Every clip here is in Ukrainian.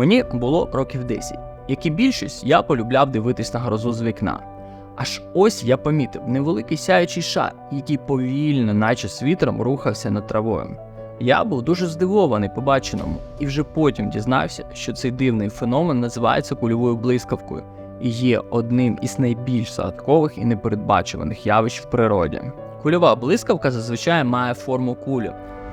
Мені було років 10, як і більшість, я полюбляв дивитись на грозу з вікна. Аж ось я помітив невеликий сяючий шар, який повільно, наче з вітром, рухався над травою. Я був дуже здивований побаченому, і вже потім дізнався, що цей дивний феномен називається кульовою блискавкою і є одним із найбільш загадкових і непередбачуваних явищ в природі. Кульова блискавка зазвичай має форму кулі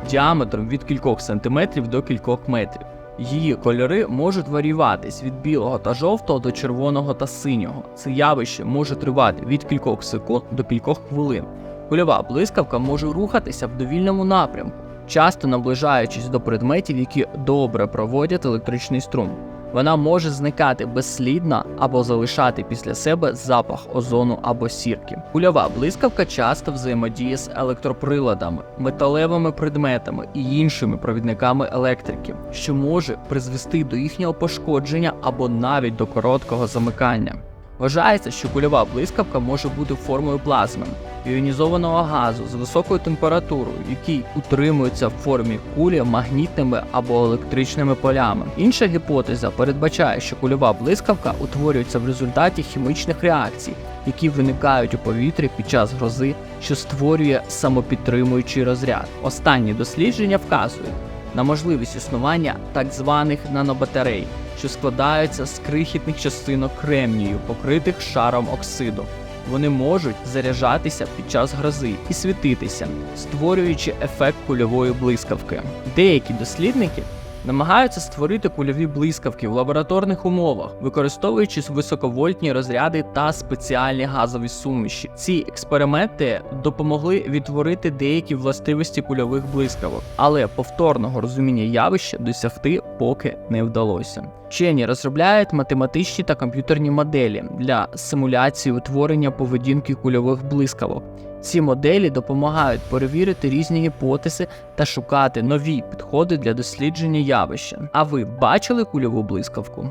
діаметром від кількох сантиметрів до кількох метрів. Її кольори можуть варіюватись від білого та жовтого до червоного та синього. Це явище може тривати від кількох секунд до кількох хвилин. Кульова блискавка може рухатися в довільному напрямку, часто наближаючись до предметів, які добре проводять електричний струм. Вона може зникати безслідно або залишати після себе запах озону або сірки. Кульова блискавка часто взаємодіє з електроприладами, металевими предметами і іншими провідниками електрики, що може призвести до їхнього пошкодження або навіть до короткого замикання. Вважається, що кульова блискавка може бути формою плазми, іонізованого газу з високою температурою, який утримується в формі кулі магнітними або електричними полями. Інша гіпотеза передбачає, що кульова блискавка утворюється в результаті хімічних реакцій, які виникають у повітрі під час грози, що створює самопідтримуючий розряд. Останні дослідження вказують на можливість існування так званих нанобатарей, що складаються з крихітних частинок кремнію, покритих шаром оксиду. Вони можуть заряджатися під час грози і світитися, створюючи ефект кульової блискавки. Деякі дослідники намагаються створити кульові блискавки в лабораторних умовах, використовуючи високовольтні розряди та спеціальні газові суміші. Ці експерименти допомогли відтворити деякі властивості кульових блискавок, але повторного розуміння явища досягти поки не вдалося. Вчені розробляють математичні та комп'ютерні моделі для симуляції утворення поведінки кульових блискавок. Ці моделі допомагають перевірити різні гіпотези та шукати нові підходи для дослідження явища. А ви бачили кульову блискавку?